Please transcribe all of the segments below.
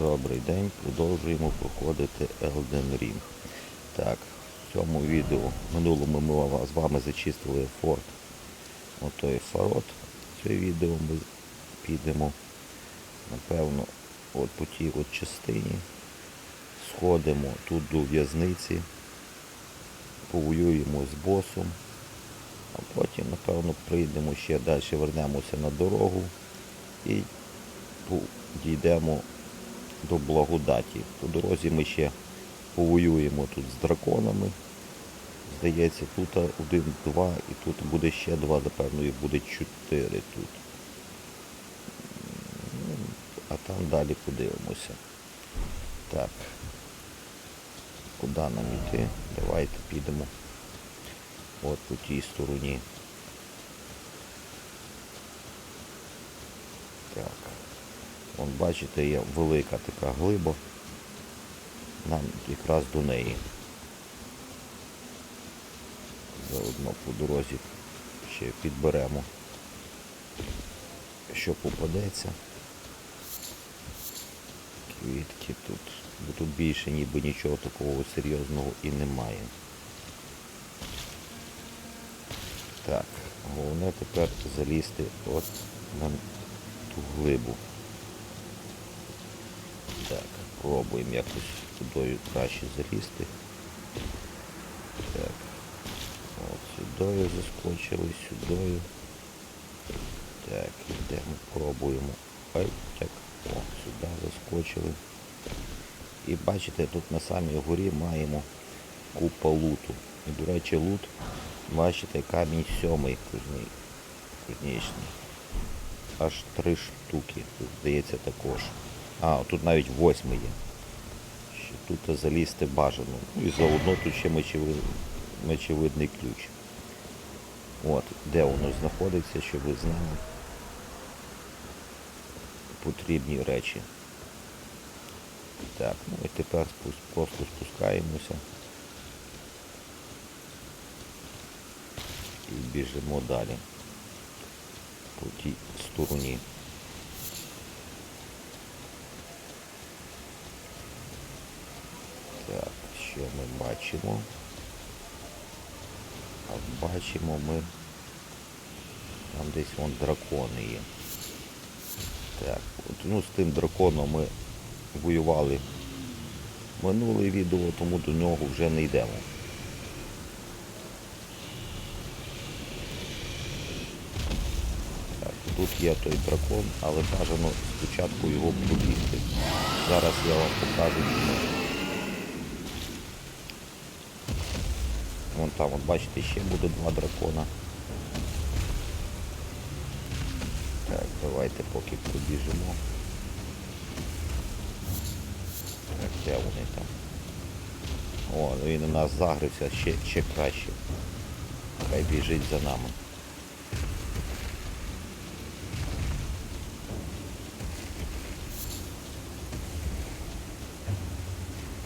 Добрий день, продовжуємо проходити Elden Ring. Так, в цьому відео в минулому ми з вами зачистили форт отой фарот. Це відео ми підемо, напевно, от по тій от частині. Сходимо тут до в'язниці, повоюємо з босом, а потім, напевно, прийдемо ще далі, вернемося на дорогу і дійдемо до благодаті. По дорозі ми ще повоюємо тут з драконами. Здається, тут один, два, і тут буде ще два, напевно, і буде чотири тут. А там далі подивимося. Так. Куди нам йти? Давайте підемо. От по тій стороні. Так. Вон, бачите, є велика така глиба. Нам якраз до неї. Заодно по дорозі ще підберемо, що попадеться. Квітки тут. Бо тут більше ніби нічого такого серйозного і немає. Так, головне тепер залізти от на ту глибу. Так, пробуємо якось тудою краще залізти. Так. От сюдою заскочили, сюдою. Так, йдемо, пробуємо. Ай, так, о, сюди заскочили. І бачите, тут на самій горі маємо купа луту. І, до речі, лут, бачите, камінь сьомий кузні, кузнечний. Аж три штуки. Тут, здається, також. А, тут навіть восьмий є. Ще тут залізти бажано. Ну і заодно тут ще мечеви- мечевидний ключ. От, де воно знаходиться, щоб ви знали. Потрібні речі. Так, ну і тепер просто спускаємося. І біжимо далі. По тій стороні. Так, що ми бачимо? А бачимо ми. Там десь вон дракони є. Так, от, ну з тим драконом ми воювали минуле відео, тому до нього вже не йдемо. Тут є той дракон, але бажано спочатку його пробігти. Зараз я вам покажу. Вон там, от бачите, ще буде два дракона. Так, давайте поки пробіжимо. Так, де вони там? О, ну він у нас загрився ще, ще краще. Хай біжить за нами.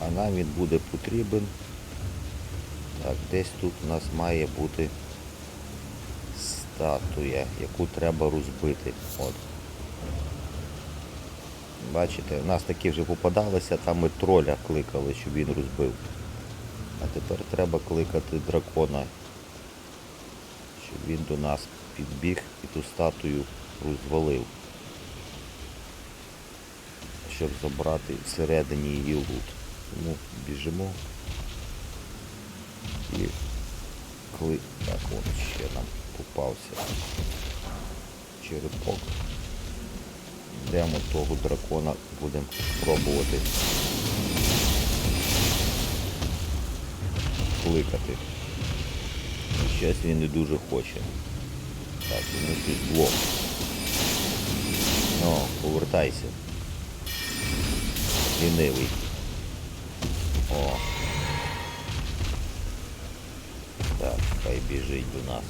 А нам він буде потрібен. Так, десь тут у нас має бути статуя, яку треба розбити. От. Бачите, у нас такі вже попадалися, там ми троля кликали, щоб він розбив. А тепер треба кликати дракона, щоб він до нас підбіг і ту статую розвалив. Щоб забрати всередині її лут. Тому біжимо. І коли... Так, от ще нам попався черепок. Йдемо того дракона, будемо пробувати кликати. Щось він не дуже хоче. Так, йому тут блок. Ну, повертайся. Лінивий. О. хай біжить до нас.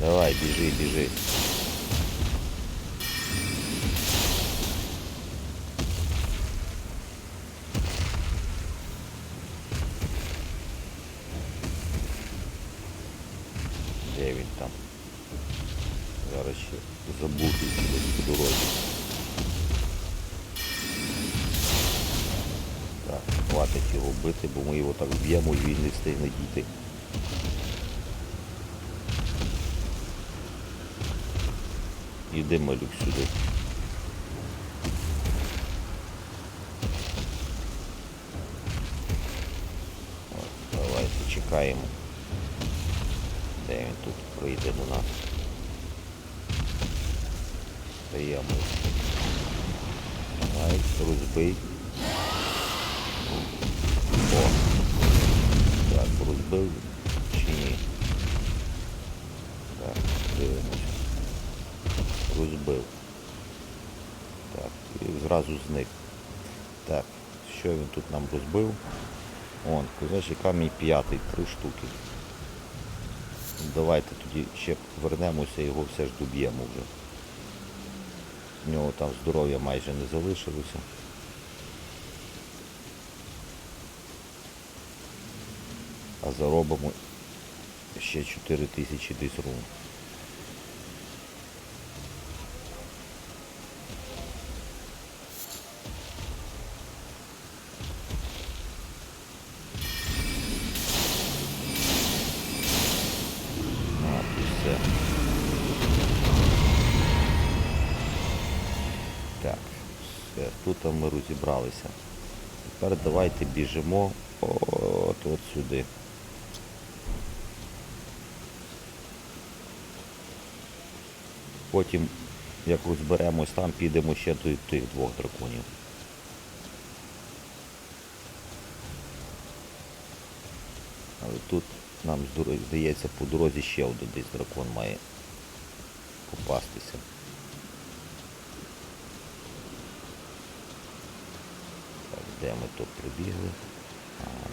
Давай, біжи, біжи. Іди малюк сюди. Давайте чекаємо. Де він тут прийде до нас? Даємо. Давай, розбий. О. Так, розбив чи ні? Так, дивимося. Розбив. Так, і зразу зник. Так, що він тут нам розбив? Вон, козачий камінь п'ятий, три штуки. Давайте тоді ще вернемося, його все ж доб'ємо вже. В нього там здоров'я майже не залишилося. А заробимо ще 4 тисячі десь рун. От і все. Так, все, тут ми розібралися. Тепер давайте біжимо от, от сюди. Потім, як розберемось там, підемо ще до тих двох драконів. Але тут нам здається по дорозі ще один десь дракон має попастися. Так, де ми то прибігли?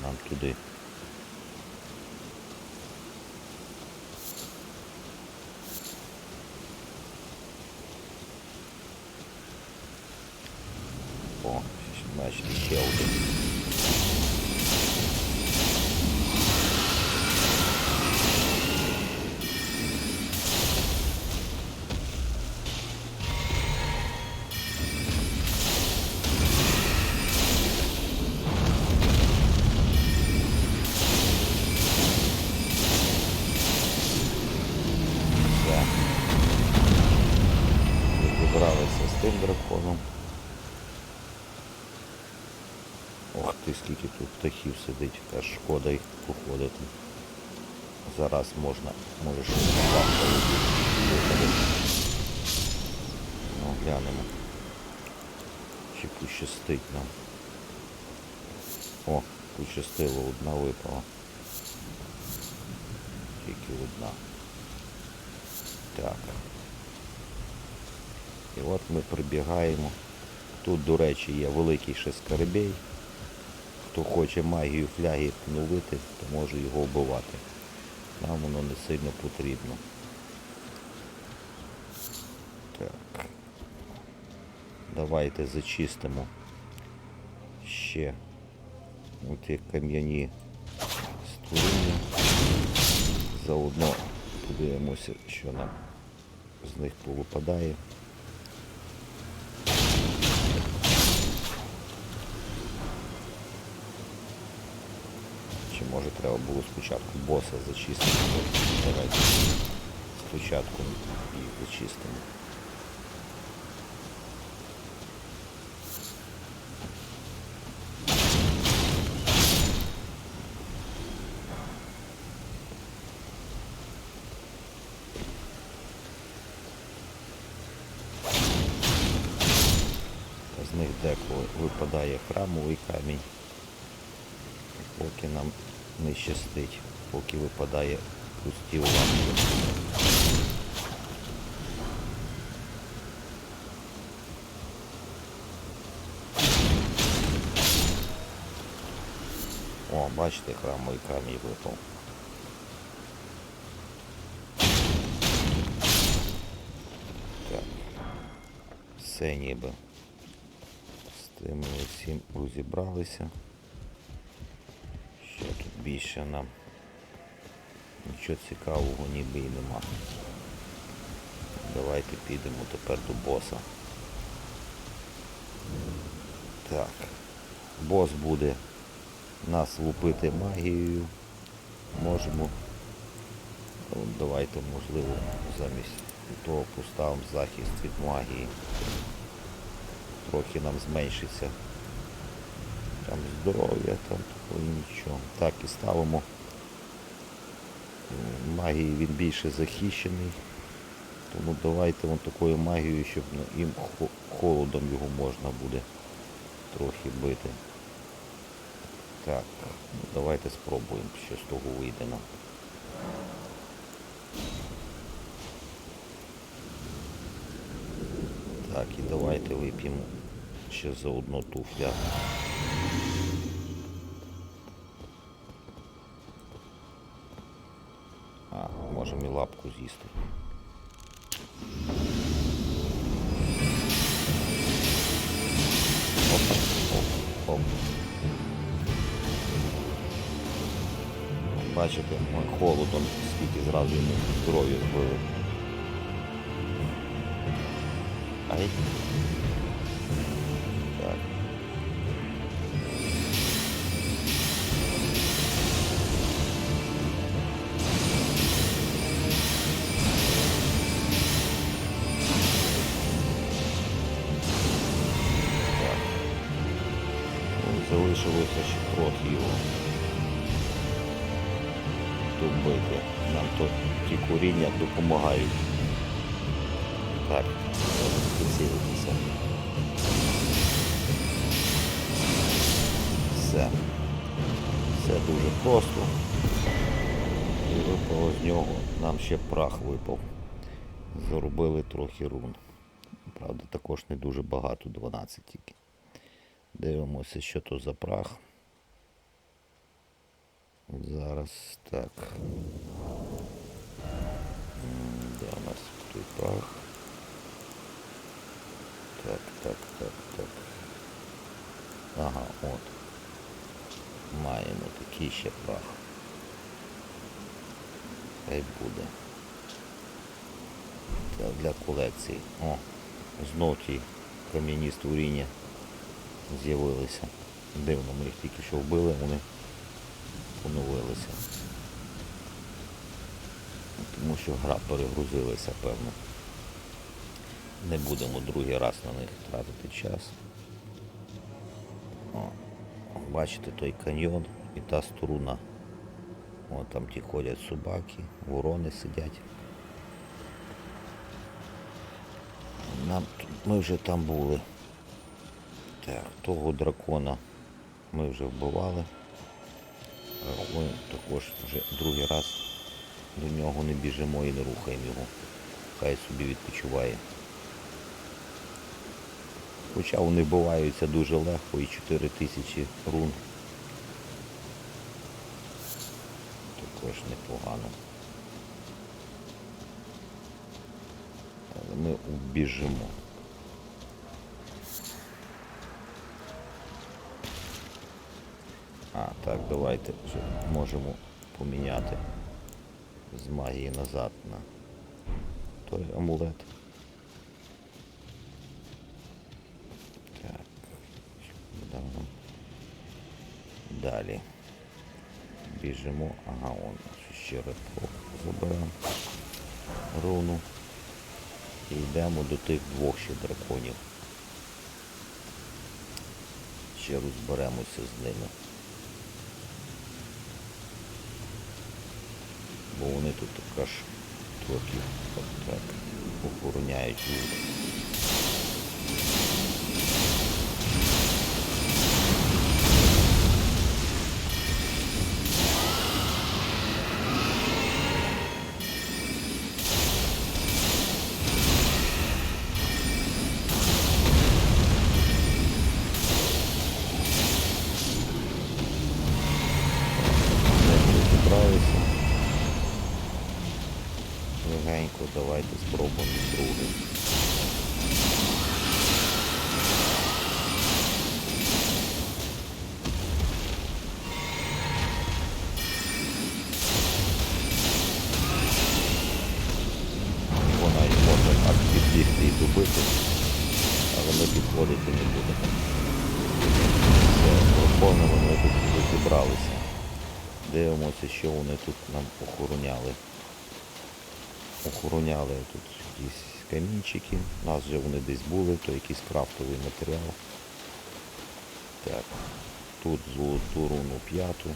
Нам туди. О, бачите, ще один. Так. Розібралися з тим драконом. Ох ти, скільки тут птахів сидить, аж шкода їх походити. Зараз можна, може щось. Ну, глянемо. Чи пощастить нам. О, пощастило, одна випала. Тільки одна. Так. І от ми прибігаємо. Тут, до речі, є великий ще скарбей. Хто хоче магію фляги вновити, то може його вбивати. Нам воно не сильно потрібно. Так. Давайте зачистимо ще оті кам'яні створіння. Заодно подивимося, що нам з них повипадає. Чи може треба було спочатку боса зачистити? Давайте спочатку і зачистимо. З них деколи випадає храмовий камінь. Поки нам не щастить, поки випадає пусті уламки. О, бачите, храмовий камінь випав. Так. Все ніби. З тим ми всім розібралися. Більше нам нічого цікавого ніби і нема. Давайте підемо тепер до боса. Так. Бос буде нас лупити магією. Можемо. Ну, давайте, можливо, замість того поставимо захист від магії. Трохи нам зменшиться. Там здоров'я, там такого нічого. Так, і ставимо. Магії він більше захищений. Тому давайте вон такою магією, щоб ну, їм холодом його можна буде трохи бити. Так, ну, давайте спробуємо, що з того вийде нам. Так, і давайте вип'ємо ще за одну туфля. А, можемо і лапку з'їсти. Оп, оп, оп. Бачите, холодом скільки зразу йому здоров'я збили. Ай. Залишилося ще трохи його добити. Нам то ті куріння допомагають. Так, прицілитися. Все. Все дуже просто. І випало з нього. Нам ще прах випав. Заробили трохи рун. Правда, також не дуже багато, 12 тільки. Дивимося, що то за прах. Зараз так. Де у нас той прах? Так, так, так, так. Ага, от. Маємо такий ще прах. Хай буде. Це для колекції. О, знов ті кам'яні створіння з'явилися. Дивно, ми їх тільки що вбили, вони поновилися. Тому що гра перегрузилася, певно. Не будемо другий раз на них тратити час. О, бачите той каньйон і та струна. О, там ті ходять собаки, ворони сидять. Нам, ми вже там були. Так, того дракона ми вже вбивали. Ми також вже другий раз до нього не біжимо і не рухаємо його. Хай собі відпочиває. Хоча вони вбиваються дуже легко і 4 тисячі рун. Також непогано. Але ми убіжимо. А, так, давайте вже можемо поміняти з магії назад на той амулет. Далі. Біжимо. Ага, он ще репро заберемо руну. І йдемо до тих двох ще драконів. Ще розберемося з ними. Бо вони тут також трохи охороняють. Дивимося, що вони тут нам охороняли. Охороняли тут якісь камінчики. У нас вже вони десь були, то якийсь крафтовий матеріал. Так, тут золоту руну п'яту.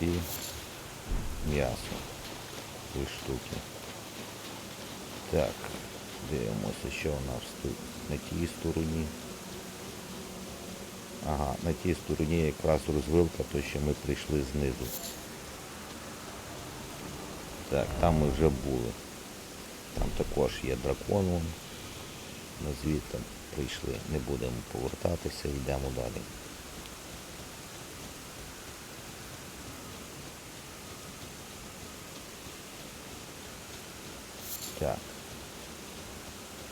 І м'ясо. Три штуки. Так, дивимося, що у нас тут на тій стороні. Ага, на тій стороні якраз розвилка, то що ми прийшли знизу. Так, там ми вже були. Там також є дракон. Ми звідти прийшли. Не будемо повертатися, йдемо далі. Так.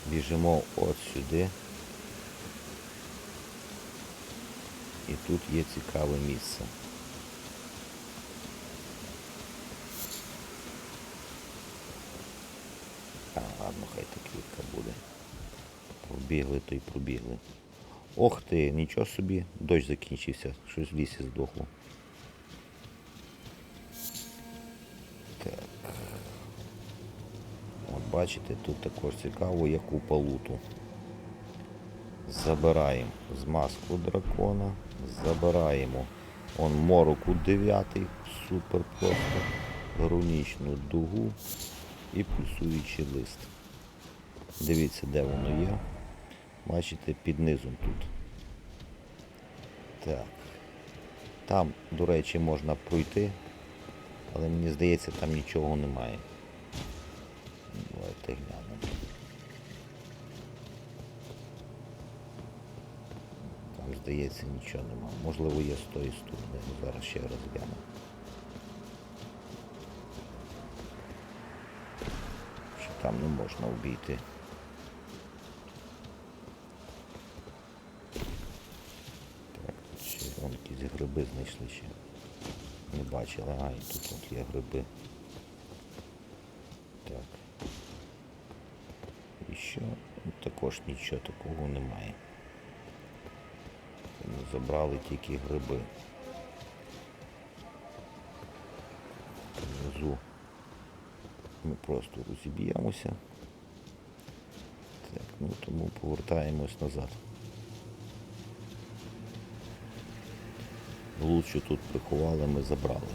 Біжимо от сюди. І тут є цікаве місце. А, ладно, хай так квітка буде. Пробігли, то й пробігли. Ох ти, нічого собі, дощ закінчився, щось в лісі здохло. Так. От бачите, тут також цікаво, як у палуту. Забираємо змазку дракона, забираємо он мороку 9, супер просто, рунічну дугу і пульсуючий лист. Дивіться, де воно є. Бачите, під низом тут. Так. Там, до речі, можна пройти, але мені здається, там нічого немає. Давайте глянемо. Там, здається, нічого немає. Можливо, є з тої сторони. Ну, Зараз ще раз. Що там не можна обійти. Так, тут ще вон якісь гриби знайшли ще. Не бачили, а і тут от є гриби. Так. І що? Ну, Також нічого такого немає. Забрали тільки гриби. Внизу ми просто розіб'ємося. Так, ну тому повертаємось назад. Лучше тут приховали, ми забрали.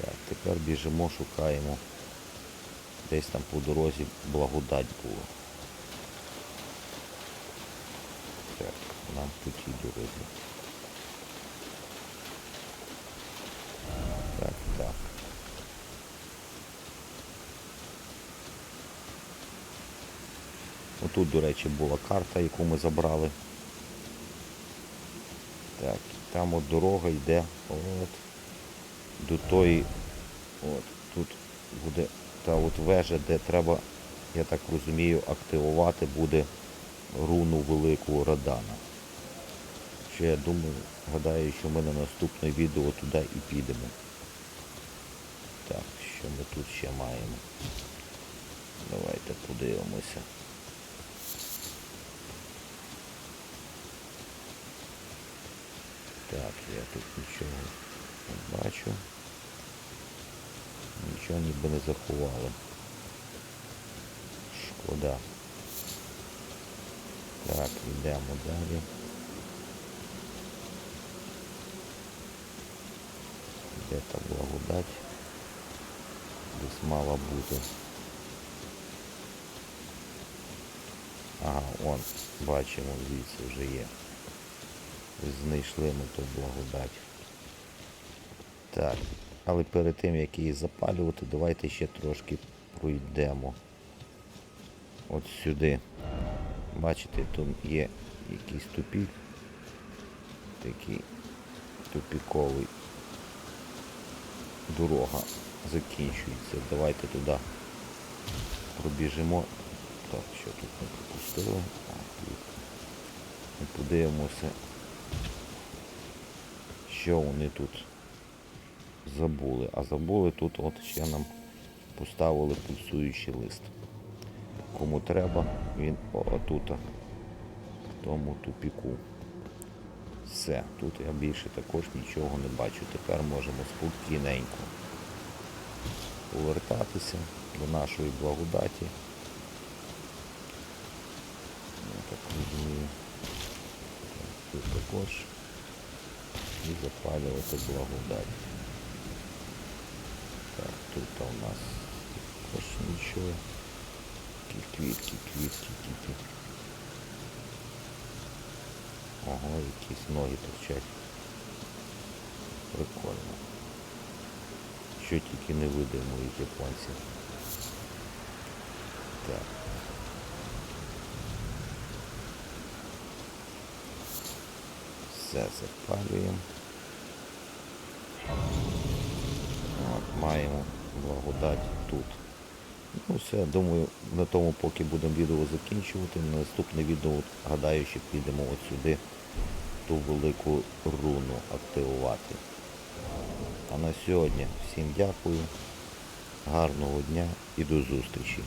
Так, тепер біжимо, шукаємо. Десь там по дорозі благодать була. Так, нам по тій дорозі. Так, так. Отут, до речі, була карта, яку ми забрали. Так, там от дорога йде от до тої, от тут буде та от вежа, де треба, я так розумію, активувати буде руну великого Радана. Що я думаю, гадаю, що ми на наступне відео туди і підемо. Так, що ми тут ще маємо? Давайте подивимося. Так, я тут нічого не бачу. Нічого ніби не заховали. Шкода. Так, йдемо далі. Де та благодать? Десь мала бути. Ага, он, бачимо, звідси вже є. Знайшли ми ту благодать. Так, але перед тим як її запалювати, давайте ще трошки пройдемо. От сюди. Бачите, тут є якийсь тупік. Такий тупіковий. Дорога закінчується. Давайте туди пробіжимо, Так, що тут ми пропустили? Ми подивимося, що вони тут забули. А забули тут от ще нам поставили пульсуючий лист. Кому треба, він отут, в тому тупіку. Все, тут я більше також нічого не бачу. Тепер можемо спокійненько повертатися до нашої благодаті. Я так розумію. Тут також. І запалювати благодать. Так, тут у нас також нічого. Квітки, квітки, тільки. Ого, якісь ноги торчать. Прикольно. Що тільки не видимують японці. Так. Все запалюємо. Маємо благодать тут. Ну все, думаю, на тому поки будемо відео закінчувати. На наступне відео, гадаю, що підемо от сюди ту велику руну активувати. А на сьогодні всім дякую, гарного дня і до зустрічі.